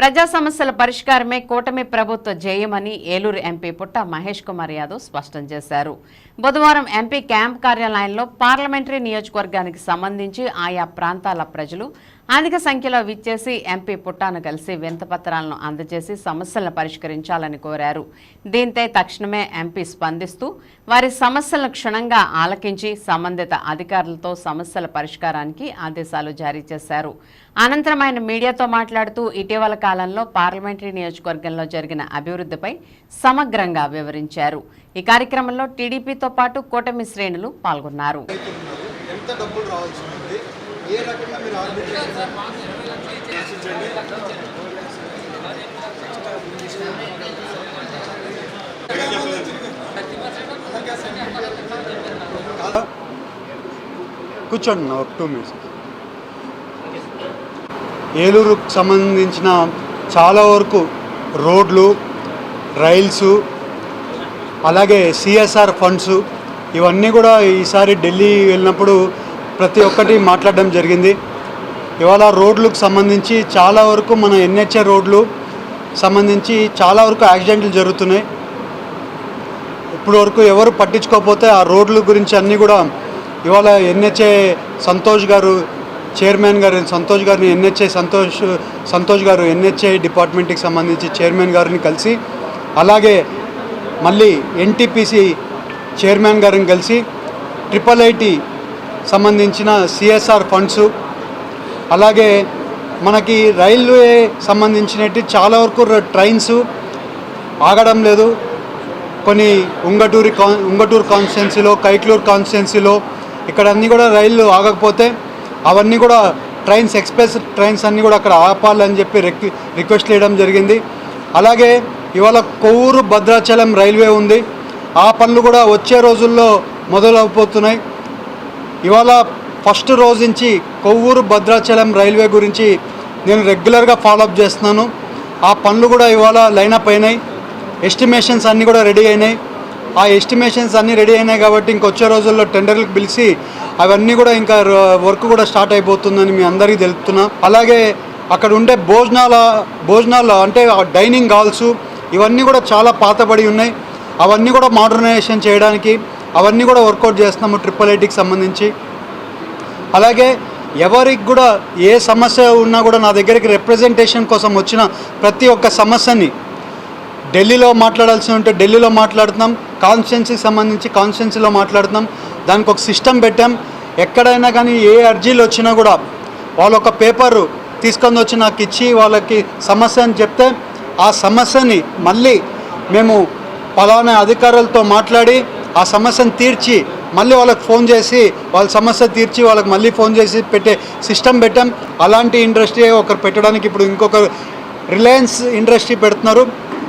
ప్రజా సమస్యల పరిష్కారమే కూటమి ప్రభుత్వ జయమని ఏలూరు ఎంపీ పుట్ట మహేష్ కుమార్ యాదవ్ స్పష్టం చేశారు. బుధవారం ఎంపీ క్యాంప్ కార్యాలయంలో పార్లమెంటరీ నియోజకవర్గానికి సంబంధించి ఆయా ప్రాంతాల ప్రజలు అధిక సంఖ్యలో విచ్చేసి ఎంపీ పుట్టాను కలిసి వింతపత్రాలను అందజేసి సమస్యలను పరిష్కరించాలని కోరారు. దీంతో తక్షణమే ఎంపీ స్పందిస్తూ వారి సమస్యలను క్షుణ్ణంగా ఆలకించి సంబంధిత అధికారులతో సమస్యల పరిష్కారానికి ఆదేశాలు జారీ చేశారు. అనంతరం ఆయన మీడియాతో మాట్లాడుతూ ఇటీవల కాలంలో పార్లమెంటరీ నియోజకవర్గంలో జరిగిన అభివృద్ధిపై సమగ్రంగా వివరించారు. ఈ కార్యక్రమంలో టీడీపీతో పాటు కూటమి శ్రేణులు పాల్గొన్నారు. ఏ రకంగా మీరు కూర్చోండి నా ఒక టూ మినిట్స్. ఏలూరుకు సంబంధించిన చాలా వరకు రోడ్లు రైల్స్ అలాగే సిఎస్ఆర్ ఫండ్స్ ఇవన్నీ కూడా ఈసారి ఢిల్లీ వెళ్ళినప్పుడు ప్రతి ఒక్కటి మాట్లాడడం జరిగింది. ఇవాళ రోడ్లకు సంబంధించి చాలా వరకు మన ఎన్హెచ్ఏ రోడ్లు సంబంధించి చాలా వరకు యాక్సిడెంట్లు జరుగుతున్నాయి. ఇప్పుడు వరకు ఎవరు పట్టించుకోకపోతే ఆ రోడ్ల గురించి అన్నీ కూడా ఇవాళ ఎన్హెచ్ఏ సంతోష్ గారు చైర్మన్ గారు సంతోష్ గారిని ఎన్హెచ్ఏ సంతోష్ సంతోష్ గారు ఎన్హెచ్ఏ డిపార్ట్మెంట్కి సంబంధించి చైర్మన్ గారిని కలిసి అలాగే మళ్ళీ ఎన్టీపీసీ చైర్మన్ గారిని కలిసి ట్రిపుల్ ఐటీ సంబంధించిన సిఎస్ఆర్ ఫండ్స్ అలాగే మనకి రైల్వే సంబంధించినట్టు చాలా వరకు ట్రైన్స్ ఆగడం లేదు. కొన్ని ఉంగటూరి కా ఉంగటూరు కాన్స్టిట్యున్సీలో కైట్లూరు కాన్స్టిట్యున్సీలో ఇక్కడ అన్నీ కూడా రైళ్ళు ఆగకపోతే అవన్నీ కూడా ట్రైన్స్ ఎక్స్ప్రెస్ ట్రైన్స్ అన్నీ కూడా అక్కడ ఆపాలని చెప్పి రిక్ రిక్వెస్ట్ చేయడం జరిగింది. అలాగే ఇవాళ కొవ్వూరు భద్రాచలం రైల్వే ఉంది. ఆ పనులు కూడా వచ్చే రోజుల్లో మొదలవుతున్నాయి ఇవాళ ఫస్ట్ రోజు నుంచి కొవ్వూరు భద్రాచలం రైల్వే గురించి నేను రెగ్యులర్గా ఫాలోఅప్ చేస్తున్నాను. ఆ పనులు కూడా ఇవాళ లైనప్ అయినాయి. ఎస్టిమేషన్స్ అన్నీ కూడా రెడీ అయినాయి. ఆ ఎస్టిమేషన్స్ అన్నీ రెడీ అయినాయి కాబట్టి ఇంకొచ్చే రోజుల్లో టెండర్లకు పిలిచి అవన్నీ కూడా ఇంకా వర్క్ కూడా స్టార్ట్ అయిపోతుందని మీ అందరికీ తెలుపుతున్నా. అలాగే అక్కడ ఉండే భోజనాల భోజనాలు అంటే డైనింగ్ హాల్స్ ఇవన్నీ కూడా చాలా పాతబడి ఉన్నాయి. అవన్నీ కూడా మోడర్నైజేషన్ చేయడానికి అవన్నీ కూడా వర్కౌట్ చేస్తున్నాము ట్రిపుల్ ఐటీకి సంబంధించి. అలాగే ఎవరికి కూడా ఏ సమస్య ఉన్నా కూడా నా దగ్గరికి రిప్రజెంటేషన్ కోసం వచ్చిన ప్రతి ఒక్క సమస్యని ఢిల్లీలో మాట్లాడాల్సి ఉంటే ఢిల్లీలో మాట్లాడుతున్నాం. కాన్స్టిట్యున్సీకి సంబంధించి కాన్స్టిట్యున్సీలో మాట్లాడుతున్నాం. దానికి ఒక సిస్టమ్ పెట్టాం. ఎక్కడైనా కానీ ఏ అర్జీలు వచ్చినా కూడా వాళ్ళ ఒక తీసుకొని వచ్చి నాకు ఇచ్చి వాళ్ళకి సమస్య అని చెప్తే ఆ సమస్యని మళ్ళీ మేము పలానా అధికారులతో మాట్లాడి ఆ సమస్యను తీర్చి మళ్ళీ వాళ్ళకి ఫోన్ చేసి వాళ్ళ సమస్య తీర్చి వాళ్ళకి మళ్ళీ ఫోన్ చేసి పెట్టే సిస్టమ్ పెట్టాం. అలాంటి ఇండస్ట్రీ ఒకరు పెట్టడానికి ఇప్పుడు ఇంకొకరు రిలయన్స్ ఇండస్ట్రీ పెడుతున్నారు.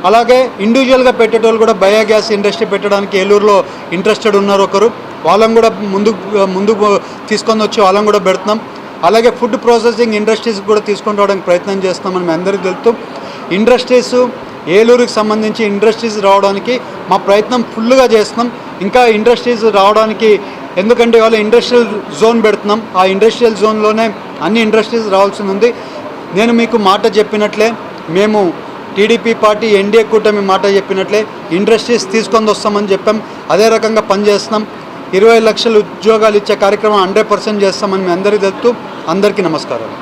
అలాగే ఇండివిజువల్గా పెట్టేటోళ్ళు కూడా బయోగ్యాస్ ఇండస్ట్రీ పెట్టడానికి ఏలూరులో ఇంట్రెస్టెడ్ ఉన్నారు ఒకరు. వాళ్ళని కూడా ముందు ముందుకు తీసుకొని వచ్చి వాళ్ళని కూడా పెడుతున్నాం. అలాగే ఫుడ్ ప్రాసెసింగ్ ఇండస్ట్రీస్ కూడా తీసుకొని రావడానికి ప్రయత్నం చేస్తున్నామని మేము అందరికీ తెలుపుతూ ఇండస్ట్రీస్ ఏలూరుకి సంబంధించి ఇండస్ట్రీస్ రావడానికి మా ప్రయత్నం ఫుల్గా చేస్తున్నాం. ఇంకా ఇండస్ట్రీస్ రావడానికి ఎందుకంటే ఇవాళ ఇండస్ట్రియల్ జోన్ పెడుతున్నాం. ఆ ఇండస్ట్రియల్ జోన్లోనే అన్ని ఇండస్ట్రీస్ రావాల్సి ఉంది. నేను మీకు మాట చెప్పినట్లే మేము టీడీపీ పార్టీ ఎన్డీఏ కూటమి మాట చెప్పినట్లే ఇండస్ట్రీస్ తీసుకొని వస్తామని చెప్పాం. అదే రకంగా పనిచేస్తున్నాం. ఇరవై లక్షల ఉద్యోగాలు ఇచ్చే కార్యక్రమం హండ్రెడ్ పర్సెంట్ చేస్తామని మీ అందరికీ తెలుపుతూ అందరికీ నమస్కారాలు.